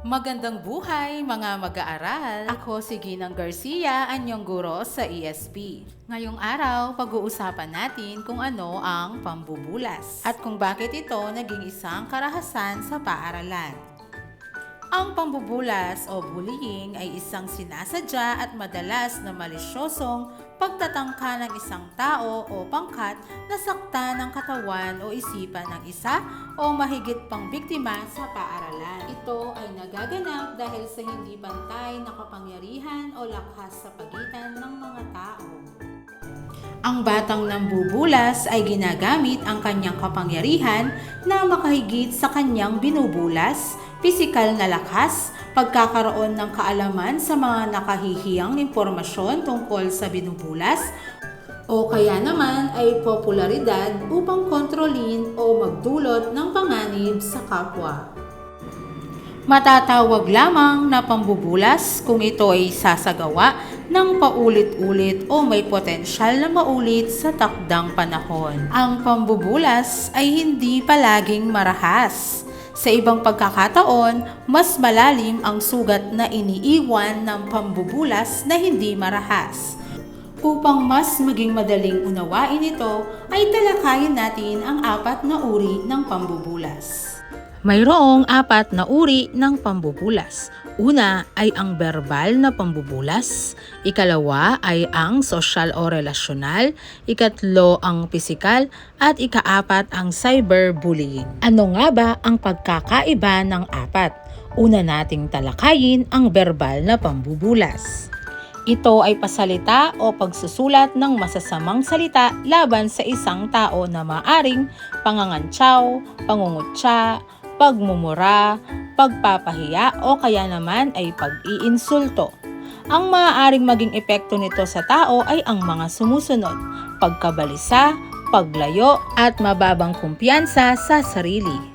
Magandang buhay mga mag-aaral! Ako si Ginang Garcia, anyong guro sa ESP. Ngayong araw, pag-uusapan natin kung ano ang pambubulas at kung bakit ito naging isang karahasan sa paaralan. Ang pambubulas o bullying ay isang sinasadya at madalas na malisyosong pagtatangka ng isang tao o pangkat na sakta ng katawan o isipan ng isa o mahigit pang biktima sa paaralan. Ito ay nagaganap dahil sa hindi pantay na kapangyarihan o lakas sa pagitan ng mga tao. Ang batang nambubulas ay ginagamit ang kanyang kapangyarihan na makahigit sa kanyang binubulas, pisikal na lakas, pagkakaroon ng kaalaman sa mga nakahihiyang impormasyon tungkol sa binubulas, o kaya naman ay popularidad upang kontrolin o magdulot ng panganib sa kapwa. Matatawag lamang na pambubulas kung ito ay sasagawa ng paulit-ulit o may potensyal na maulit sa takdang panahon. Ang pambubulas ay hindi palaging marahas. Sa ibang pagkakataon, mas malalim ang sugat na iniiwan ng pambubulas na hindi marahas. Upang mas maging madaling unawain ito, ay talakayin natin ang apat na uri ng pambubulas. Mayroong apat na uri ng pambubulas. Una ay ang verbal na pambubulas, ikalawa ay ang social o relasyonal, ikatlo ang pisikal, at ikaapat ang cyberbullying. Ano nga ba ang pagkakaiba ng apat? Una nating talakayin ang verbal na pambubulas. Ito ay pasalita o pagsusulat ng masasamang salita laban sa isang tao na maaring pangangantsaw, pangungutya, pagmumura, pagpapahiya o kaya naman ay pag-iinsulto. Ang maaaring maging epekto nito sa tao ay ang mga sumusunod, pagkabalisa, paglayo at mababang kumpiyansa sa sarili.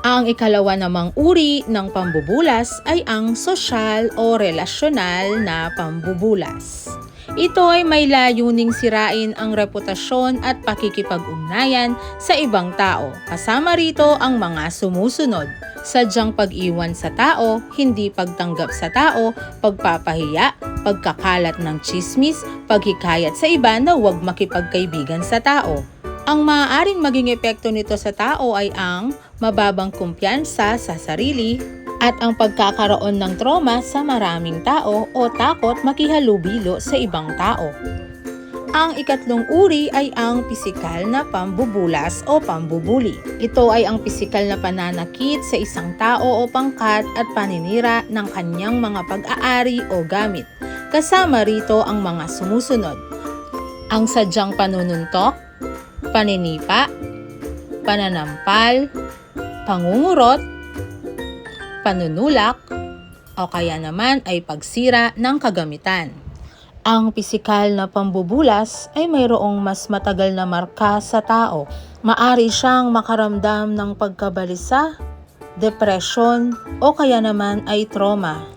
Ang ikalawa namang uri ng pambubulas ay ang sosyal o relasyonal na pambubulas. Ito ay may layuning sirain ang reputasyon at pakikipag-ugnayan sa ibang tao. Kasama rito ang mga sumusunod. Sadyang pag-iwan sa tao, hindi pagtanggap sa tao, pagpapahiya, pagkakalat ng chismis, paghikayat sa iba na huwag makipagkaibigan sa tao. Ang maaaring maging epekto nito sa tao ay ang mababang kumpiyansa sa sarili, at ang pagkakaroon ng trauma sa maraming tao o takot makihalubilo sa ibang tao. Ang ikatlong uri ay ang pisikal na pambubulas o pambubuli. Ito ay ang pisikal na pananakit sa isang tao o pangkat at paninira ng kanyang mga pag-aari o gamit. Kasama rito ang mga sumusunod. Ang sadyang panununtok, paninipa, pananampal, pangungurot, panunulak, o kaya naman ay pagsira ng kagamitan. Ang pisikal na pambubulas ay mayroong mas matagal na marka sa tao. Maari siyang makaramdam ng pagkabalisa, depresyon, o kaya naman ay trauma.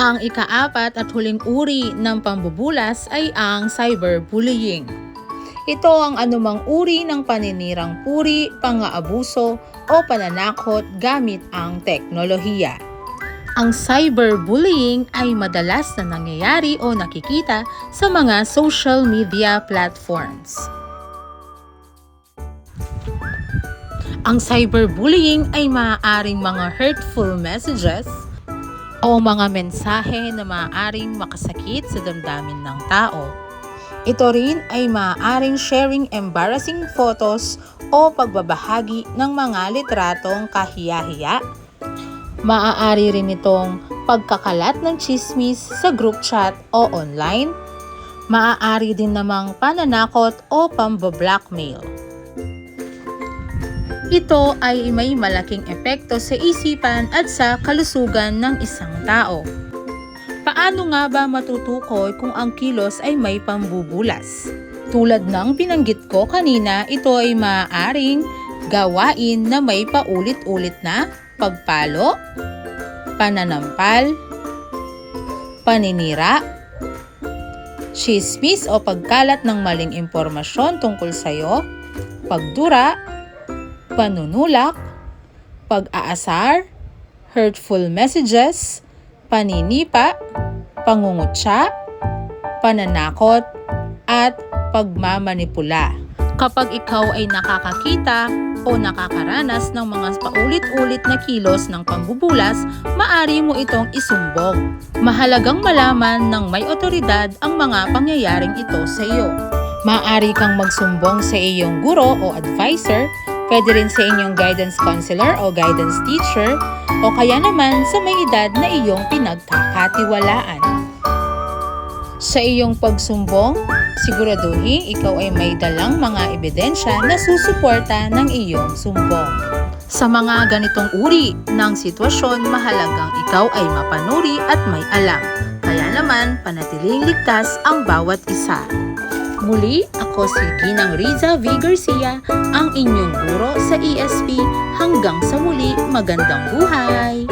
Ang ikaapat at huling uri ng pambubulas ay ang cyberbullying. Ito ang anumang uri ng paninirang puri, pang-aabuso o pananakot gamit ang teknolohiya. Ang cyberbullying ay madalas na nangyayari o nakikita sa mga social media platforms. Ang cyberbullying ay maaaring mga hurtful messages o mga mensahe na maaaring makasakit sa damdamin ng tao. Ito rin ay maaaring sharing embarrassing photos o pagbabahagi ng mga litratong kahiyahiya. Maaari rin itong pagkakalat ng chismis sa group chat o online. Maaari din namang pananakot o pambablockmail. Ito ay may malaking epekto sa isipan at sa kalusugan ng isang tao. Paano nga ba matutukoy kung ang kilos ay may pambubulas? Tulad ng binanggit ko kanina, ito ay maaaring gawain na may paulit-ulit na pagpalo, pananampal, paninira, chismis o pagkalat ng maling impormasyon tungkol sa iyo, pagdura, panunulak, pag-aasar, hurtful messages, paninipa, pangungutya, pananakot, at pagmamanipula. Kapag ikaw ay nakakakita o nakakaranas ng mga paulit-ulit na kilos ng pambubulas, maari mo itong isumbong. Mahalagang malaman ng may otoridad ang mga pangyayaring ito sa iyo. Maaari kang magsumbong sa iyong guro o advisor, pwede rin sa inyong guidance counselor o guidance teacher, o kaya naman sa may edad na iyong pinagkakatiwalaan. Sa iyong pagsumbong, siguraduhin ikaw ay may dalang mga ebidensya na susuporta ng iyong sumbong. Sa mga ganitong uri ng sitwasyon, mahalagang ikaw ay mapanuri at may alam. Kaya naman, panatiling ligtas ang bawat isa. Muli, ako si Ginang Riza V. Garcia, ang inyong guro sa ESP. Hanggang sa muli, magandang buhay!